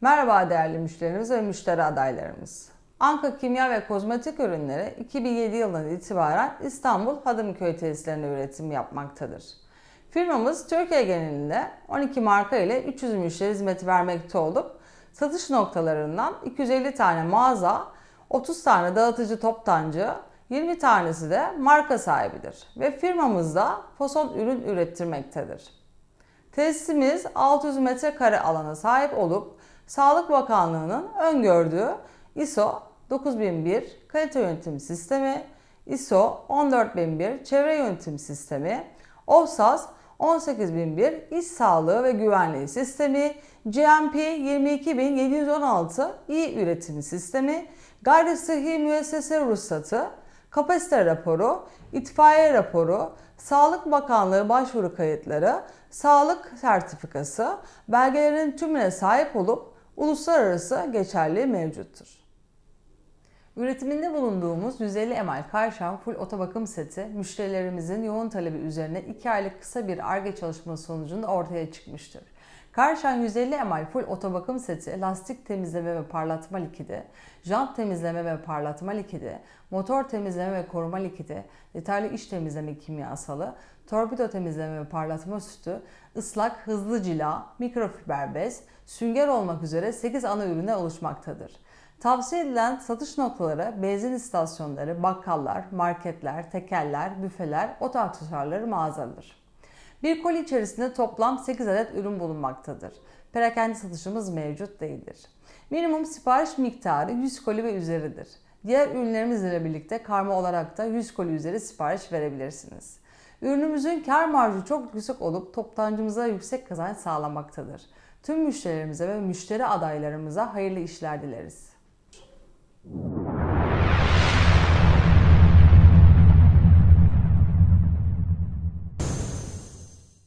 Merhaba değerli müşterimiz ve müşteri adaylarımız. Anka Kimya ve Kozmetik Ürünleri 2007 yılından itibaren İstanbul Hadımköy tesislerinde üretim yapmaktadır. Firmamız Türkiye genelinde 12 marka ile 300 müşteri hizmeti vermekte olup satış noktalarından 250 tane mağaza, 30 tane dağıtıcı toptancı, 20 tanesi de marka sahibidir ve firmamızda fason ürün ürettirmektedir. Tesisimiz 600 metrekare alana sahip olup Sağlık Bakanlığı'nın öngördüğü ISO 9001 kalite yönetim sistemi, ISO 14001 çevre yönetim sistemi, OSAS 18001 iş sağlığı ve güvenliği sistemi, GMP 22716 iyi üretim sistemi, gayri sıhhi müessese ruhsatı, kapasite raporu, itfaiye raporu, Sağlık Bakanlığı başvuru kayıtları, sağlık sertifikası, belgelerin tümüne sahip olup uluslararası geçerliği mevcuttur. Üretiminde bulunduğumuz 150 ml Karşam Full Otobakım seti müşterilerimizin yoğun talebi üzerine 2 aylık kısa bir ARGE çalışması sonucunda ortaya çıkmıştır. Karşam 150 ml full otobakım seti, lastik temizleme ve parlatma likidi, jant temizleme ve parlatma likidi, motor temizleme ve koruma likidi, detaylı iç temizleme kimyasalı, torpido temizleme ve parlatma sütü, ıslak hızlı cila, mikrofiber bez, sünger olmak üzere 8 ana ürüne oluşmaktadır. Tavsiye edilen satış noktaları benzin istasyonları, bakkallar, marketler, tekeller, büfeler, oto aksesuarları mağazadır. Bir koli içerisinde toplam 8 adet ürün bulunmaktadır. Perakende satışımız mevcut değildir. Minimum sipariş miktarı 100 koli ve üzeridir. Diğer ürünlerimizle birlikte karma olarak da 100 koli üzeri sipariş verebilirsiniz. Ürünümüzün kar marjı çok yüksek olup toptancımıza yüksek kazanç sağlamaktadır. Tüm müşterilerimize ve müşteri adaylarımıza hayırlı işler dileriz.